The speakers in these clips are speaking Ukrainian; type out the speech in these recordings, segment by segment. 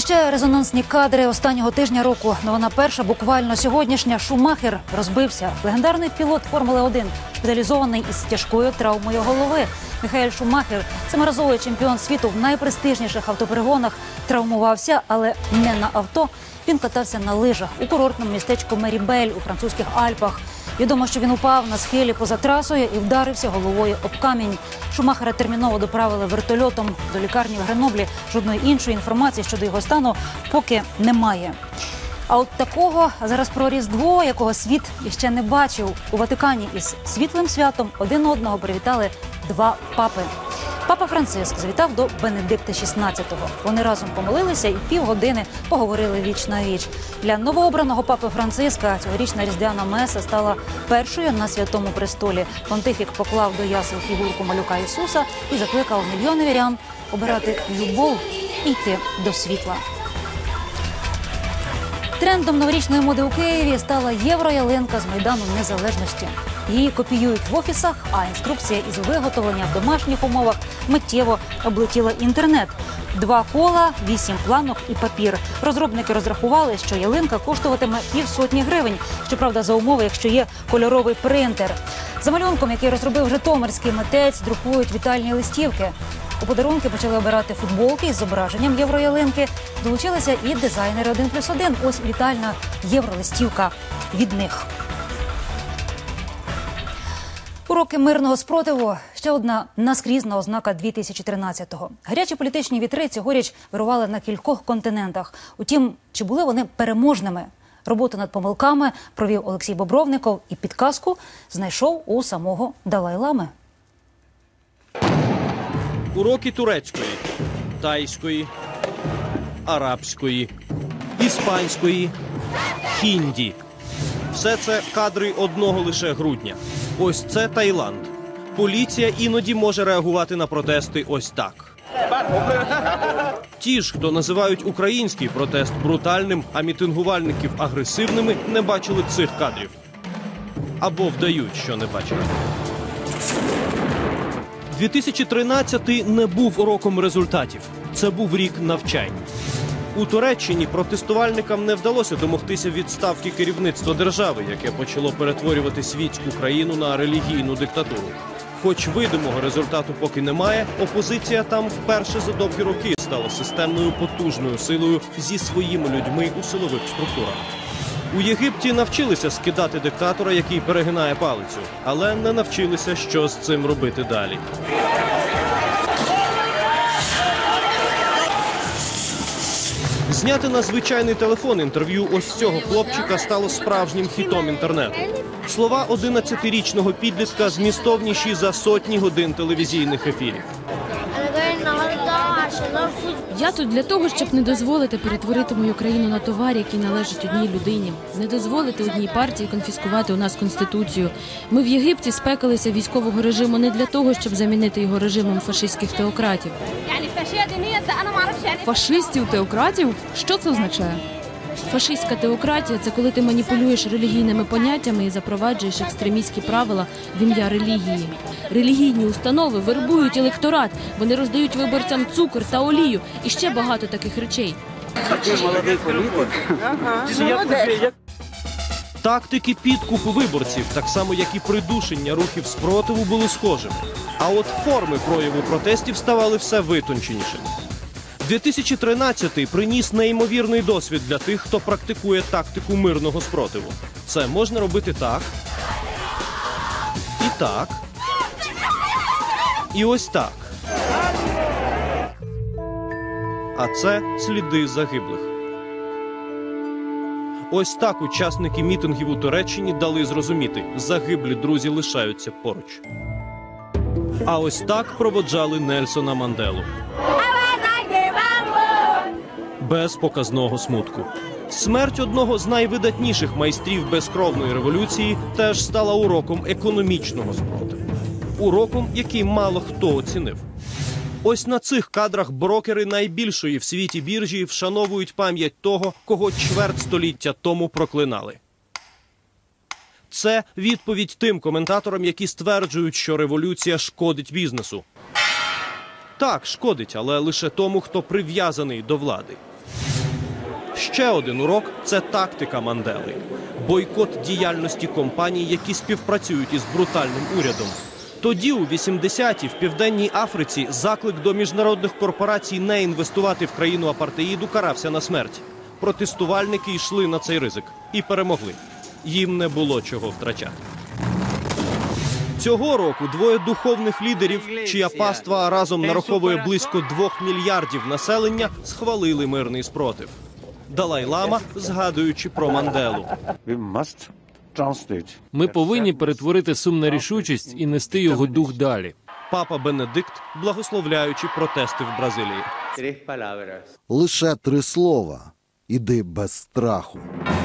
Ще резонансні кадри останнього тижня року. Новина перша, буквально сьогоднішня. Шумахер розбився. Легендарний пілот Формули 1 шпиталізований із тяжкою травмою голови. Михайль Шумахер, семиразовий чемпіон світу в найпрестижніших автоперегонах, травмувався, але не на авто. Він катався на лижах у курортному містечку Мерібель у французьких Альпах. Відомо, що він упав на схилі поза трасою і вдарився головою об камінь. Шумахера терміново доправили вертольотом до лікарні в Греноблі. Жодної іншої інформації щодо його стану поки немає. А от такого зараз про Різдво, якого світ іще не бачив у Ватикані із світлим святом один одного привітали два папи. Папа Франциск завітав до Бенедикта XVI. Вони разом помолилися і півгодини поговорили віч на віч. Для новообраного папи Франциска цьогорічна різдвяна меса стала першою на святому престолі. Понтифік поклав до ясел фігурку малюка Ісуса і закликав мільйони вірян обирати любов і йти до світла. Трендом новорічної моди у Києві стала євроялинка з майдану незалежності. Її копіюють в офісах, а інструкція із виготовлення в домашніх умовах миттєво облетіла інтернет. Два кола, вісім планок і папір. Розробники розрахували, що ялинка коштуватиме півсотні гривень. Щоправда, за умови, якщо є кольоровий принтер. За малюнком, який розробив Житомирський митець, друкують вітальні листівки. У подарунки почали обирати футболки із зображенням євроялинки. Долучилися і дизайнери 1 плюс 1. Ось вітальна євролистівка від них. Уроки мирного спротиву ще одна наскрізна ознака 2013-го. Гарячі політичні вітри цьогоріч вирували на кількох континентах. Утім, чи були вони переможними? Роботу над помилками провів Олексій Бобровников і підказку знайшов у самого Далай-Лами. Уроки турецької, тайської, арабської, іспанської, хінді. Все це кадри одного лише грудня. Ось це Таїланд. Поліція іноді може реагувати на протести ось так. Ті ж, хто називають український протест брутальним, а мітингувальників агресивними, не бачили цих кадрів. Або вдають, що не бачили. 2013 не був роком результатів. Це був рік навчань. У Туреччині протестувальникам не вдалося домогтися відставки керівництва держави, яке почало перетворювати світську країну на релігійну диктатуру. Хоч видимого результату поки немає, опозиція там вперше за довгі роки стала системною потужною силою зі своїми людьми у силових структурах. У Єгипті навчилися скидати диктатора, який перегинає палицю, але не навчилися, що з цим робити далі. Зняти на звичайний телефон інтерв'ю ось цього хлопчика стало справжнім хітом інтернету. Слова 11-річного підлітка змістовніші за сотні годин телевізійних ефірів. Я тут для того, щоб не дозволити перетворити мою країну на товар, який належить одній людині, не дозволити одній партії конфіскувати у нас конституцію. Ми в Єгипті спекалися військового режиму не для того, щоб замінити його режимом фашистських теократів. Фашистів теократів, що це означає? Фашистська теократія це коли ти маніпулюєш релігійними поняттями і запроваджуєш екстремістські правила в ім'я релігії. Релігійні установи вербують електорат, вони роздають виборцям цукор та олію і ще багато таких речей. Тактики підкупу виборців, так само як і придушення рухів спротиву, були схожими. А от форми прояву протестів ставали все витонченішими. 2013 приніс неймовірний досвід для тих, хто практикує тактику мирного спротиву. Це можна робити так. І так. І ось так. А це сліди загиблих. Ось так учасники мітингів у Туреччині дали зрозуміти, загиблі друзі лишаються поруч. А ось так проводжали Нельсона Манделу. Без показного смутку. Смерть одного з найвидатніших майстрів безкровної революції теж стала уроком економічного спротиву. Уроком, який мало хто оцінив. Ось на цих кадрах брокери найбільшої в світі біржі вшановують пам'ять того, кого чверть століття тому проклинали. Це відповідь тим коментаторам, які стверджують, що революція шкодить бізнесу. Так, шкодить, але лише тому, хто прив'язаний до влади. Ще один урок це тактика Мандели. Бойкот діяльності компаній, які співпрацюють із брутальним урядом. Тоді, у 80-ті, в південній Африці, заклик до міжнародних корпорацій не інвестувати в країну апартеїду карався на смерть. Протестувальники йшли на цей ризик і перемогли. Їм не було чого втрачати. Цього року двоє духовних лідерів, чия паства разом нараховує близько двох мільярдів населення, схвалили мирний спротив. Далай-лама, згадуючи про Манделу. Ми повинні перетворити сум на рішучість і нести його дух далі. Папа Бенедикт, благословляючи протести в Бразилії. Лише три слова. Іди без страху.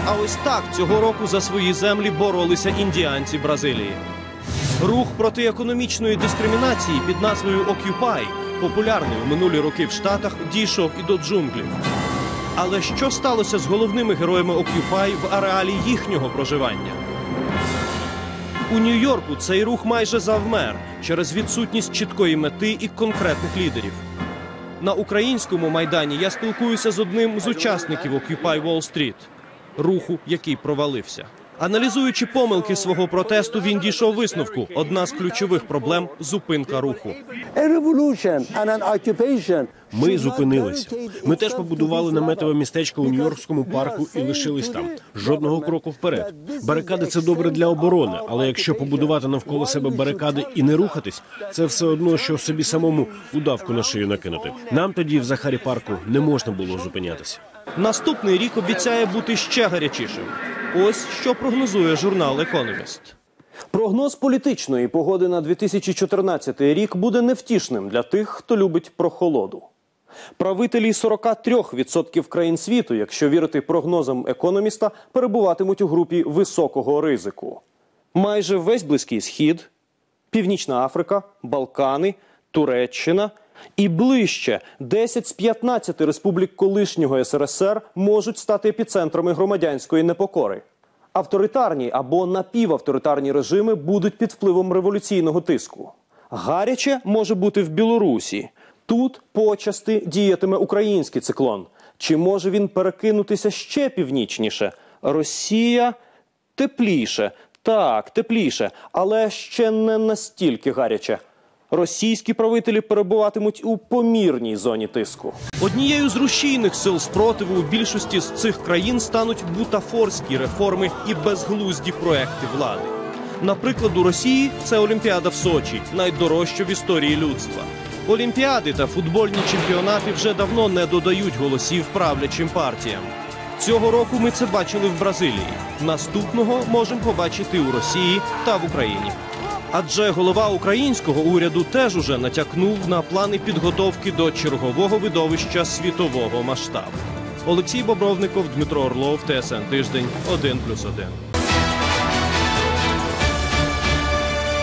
А ось так цього року за свої землі боролися індіанці Бразилії. Рух проти економічної дискримінації під назвою Occupy, популярний у минулі роки в Штатах, дійшов і до джунглів. Але що сталося з головними героями Occupy в ареалі їхнього проживання? У Нью-Йорку цей рух майже завмер через відсутність чіткої мети і конкретних лідерів. На українському майдані я спілкуюся з одним з учасників Occupy Wall Street, руху, який провалився. Аналізуючи помилки свого протесту, він дійшов висновку. Одна з ключових проблем зупинка руху. Ми зупинилися. Ми теж побудували наметове містечко у Нью-Йоркському парку і лишились там. Жодного кроку вперед. Барикади це добре для оборони, але якщо побудувати навколо себе барикади і не рухатись, це все одно, що собі самому удавку на шию накинути. Нам тоді в Захарі парку не можна було зупинятися. Наступний рік обіцяє бути ще гарячішим. Ось що прогнозує журнал Економіст. Прогноз політичної погоди на 2014 рік буде невтішним для тих, хто любить прохолоду. Правителі 43% країн світу, якщо вірити прогнозам економіста, перебуватимуть у групі високого ризику. Майже весь близький схід, Північна Африка, Балкани, Туреччина і ближче 10 з 15 республік колишнього СРСР можуть стати епіцентрами громадянської непокори. Авторитарні або напівавторитарні режими будуть під впливом революційного тиску. Гаряче може бути в Білорусі. Тут почасти діятиме український циклон. Чи може він перекинутися ще північніше? Росія тепліше, так, тепліше, але ще не настільки гаряче. Російські правителі перебуватимуть у помірній зоні тиску. Однією з рушійних сил спротиву у більшості з цих країн стануть бутафорські реформи і безглузді проекти влади. Наприклад, у Росії це Олімпіада в Сочі, найдорожча в історії людства. Олімпіади та футбольні чемпіонати вже давно не додають голосів правлячим партіям. Цього року ми це бачили в Бразилії. Наступного можемо побачити у Росії та в Україні. Адже голова українського уряду теж уже натякнув на плани підготовки до чергового видовища світового масштабу. Олексій Бобровников, Дмитро Орлов, ТСН Тиждень, 1+,1.